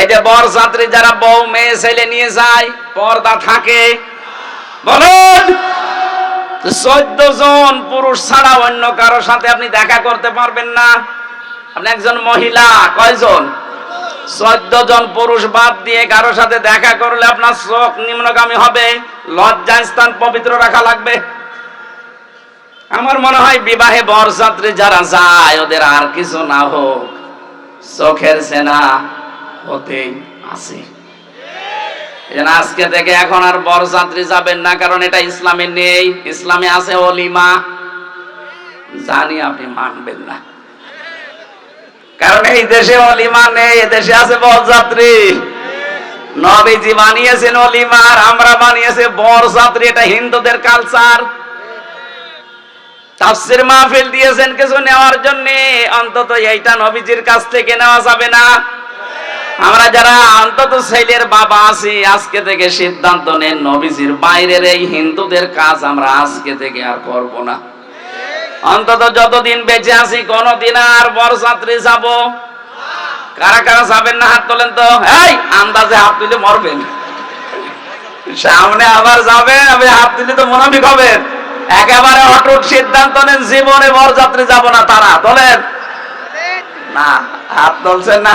এই যে বরযাত্রী যারা বউ মেয়ে ছেলে নিয়ে যায়, পর্দা থাকে। বলুন চোদ্দ জন পুরুষ ছাড়া অন্য কারও সাথে আপনি দেখা করতে পারবেন না। আপনি একজন মহিলা, কয়জন? চোদ্দ জন পুরুষ বাদ দিয়ে কারও সাথে দেখা করলে আপনার চোখ নিম্নগামী হবে, লজ্জা স্থান পবিত্র রাখা লাগবে। আমার মনে হয় বিবাহে বর বরযাত্রী যারা যায়, ওদের আর কিছু না হোক। চোখের সেনা হতেই আছে। আজকে থেকে এখন আর বরযাত্রী যাবেন না, কারণ এটা ইসলামে নেই। ইসলামে আছে অলিমা। জানি আপনি মানবেন না। কারণ এই দেশে অলিমা নেই আছে নবীজি বানিয়েছেন আমরা বানিয়েছে এটা হিন্দুদের কালচার তাফসির মাহফিল দিয়েছেন কিছু নেওয়ার জন্য, অন্তত এইটা নবীজির কাছ থেকে নেওয়া যাবে না। আমরা যারা অন্তত ছেলের বাবা আছি, আজকে থেকে সিদ্ধান্ত নেন নবীজির বাইরের এই হিন্দুদের কাজ আমরা আজকে থেকে আর করব না। অন্তত যতদিন বেঁচে আছি, কোনদিন আর বরযাত্রী যাব। কারা কারা যাবেন না হাত তোলেন তো? এই, আন্দাজে হাত তুলে মরবেন। সামনে আবার যাবেন, আমি হাত তুলে তো মুনাফিক হবেন একেবারে অটুট সিদ্ধান্ত নেন, জীবনে বরযাত্রী যাব না তারা। তোলেন? না, হাত তুলছেন না।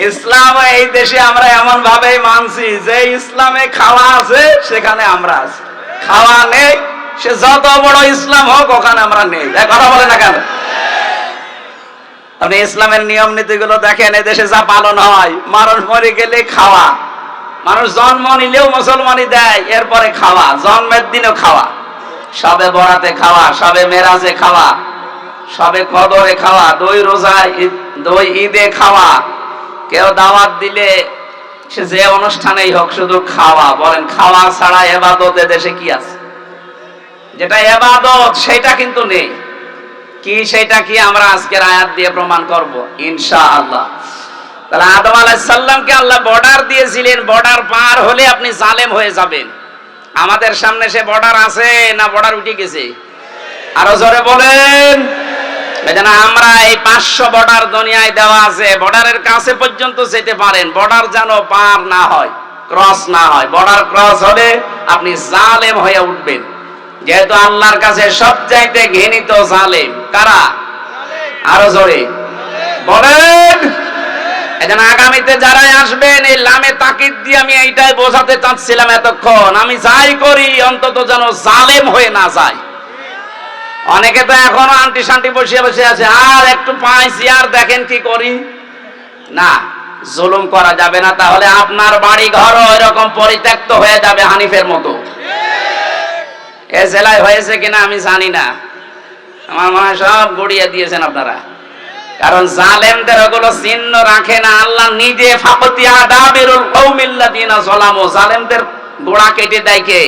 ইসলাম এই দেশে আমরা এমন ভাবে মানছি, যে ইসলামে খাওয়া আছে, সেখানে আমরা আছি। খাওয়া নেই, সে যত বড় ইসলাম হোক, ওখানে আমরা নেই। কথা বলে না কেন? আপনি ইসলামের নিয়ম নীতিগুলো দেখেন দেশে যা পালন হয়, মানুষ মরে গেলে খাওয়া। মানুষ জন্ম নিলেও মুসলমানই দেয়, এরপরে খাওয়া। জন্মের দিনও খাওয়া। সবে বরাতে খাওয়া, সবে মেরাজে খাওয়া, সবে কদরে খাওয়া, দই রোজা ঈদ- দই ঈদে খাওয়া। কেউ দাওয়াত দিলে সে যে অনুষ্ঠানেই হোক শুধু খাওয়া। বলেন, খাওয়া ছাড়া এবাদত দেশে কি আছে? যেটা এবাদত, সেটা কিন্তু নেই। কি, সেটা কি আমরা আজকের আয়াত দিয়ে প্রমাণ করব? ইনশা আল্লাহ তাহলে আদম আলাইসাল্লামকে আল্লাহ বর্ডার দিয়েছিলেন। বর্ডার পার হলে আপনি জালেম হয়ে যাবেন। আমাদের সামনে সে বর্ডার আছে না বর্ডার উঠে গেছে? আরও জোরে বলেন। আমরা এই পাঁচশো বর্ডার দুনিয়ায় দেওয়া আছে। বর্ডারের কাছে পর্যন্ত যেতে পারেন। বর্ডার যেন পার না হয়, ক্রস না হয়। বর্ডার ক্রস হলে আপনি জালেম হয়ে উঠবেন। যেহেতু আল্লাহর কাছে সবচাইতে ঘৃণিত জালেম, কারা? আরও জোরে। বলেন! এজন্য আগামীতে যারাই আসবেন, এই লামে তাকিদ দিয়ে আমি এইটাই বোঝাতে চাচ্ছিলাম এতক্ষণ। আমি যাই করি, অন্তত যেন জালেম হয়ে না যায়। অনেকে তো এখনও আন্টি শান্তি বসিয়ে বসে আছে, আর একটু পাইছি, আর দেখেন কি করি? না, জুলুম করা যাবে না, তাহলে আপনার বাড়ি ঘর এরকম পরিত্যক্ত হয়ে যাবে হানিফের মতো। এ জেলায় হয়েছে কিনা আমি জানি না। আমার মনে হয় সব গড়িয়ে দিয়েছেন আপনারা। কারণ জালেমদের ওগুলো চিহ্ন রাখে না, আল্লাহ নিজে ফাকতিয়া দাবিরুল কৌমিল্লাদিনা জলামো জালেমদের গোড়া কেটে দেয় কে?